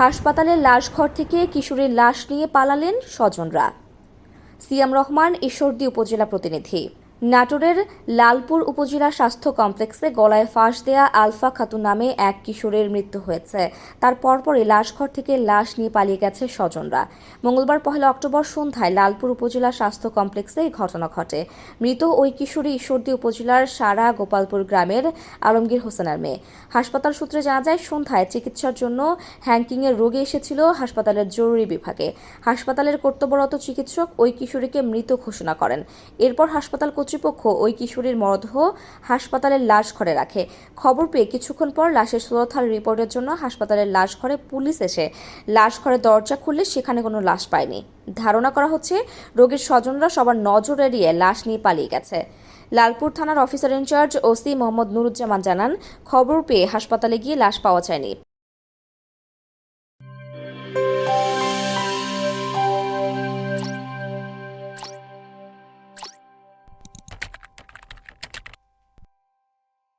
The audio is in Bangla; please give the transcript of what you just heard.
হাসপাতালের লাশ ঘর থেকে কিশোরের লাশ নিয়ে পালালেন স্বজনরা। সিয়াম রহমান ঈশ্বরদী উপজেলা প্রতিনিধি। নাটোরের লালপুর উপজেলা স্বাস্থ্য কমপ্লেক্সে গলায় ফাঁস দেয়া আলফা খাতুন নামে এক কিশোরের মৃত্যু হয়েছে। তার পরপরই লাশঘর থেকে লাশ নিয়ে পালিয়ে গেছে স্বজনরা। মঙ্গলবার পহেলা অক্টোবর সন্ধ্যায় লালপুর উপজেলা স্বাস্থ্য কমপ্লেক্সে এই ঘটনা ঘটে। মৃত ওই কিশোরী ঈশ্বরদী উপজেলার সারা গোপালপুর গ্রামের আলমগীর হোসেনের মেয়ে। হাসপাতাল সূত্রে জানা যায়, সন্ধ্যায় চিকিৎসার জন্য হ্যাঙ্কিংয়ের রোগী এসেছিল হাসপাতালের জরুরি বিভাগে। হাসপাতালের কর্তব্যরত চিকিৎসক ওই কিশোরীকে মৃত ঘোষণা করেন। এরপর হাসপাতাল কর্তৃপক্ষ ওই কিশোরীর মরদেহ হাসপাতালের লাশ ঘরে রাখে। খবর পেয়ে কিছুক্ষণ পর লাশের সুরথাল রিপোর্টের জন্য হাসপাতালের লাশ ঘরে পুলিশ এসে লাশ ঘরের দরজা খুললে সেখানে কোনো লাশ পায়নি। ধারণা করা হচ্ছে, রোগীর স্বজনরা সবার নজর এড়িয়ে লাশ নিয়ে পালিয়ে গেছে। লালপুর থানার officer incharge OC Mohammad Nuruzzaman জানান, খবর পেয়ে হাসপাতালে গিয়ে লাশ পাওয়া যায়নি।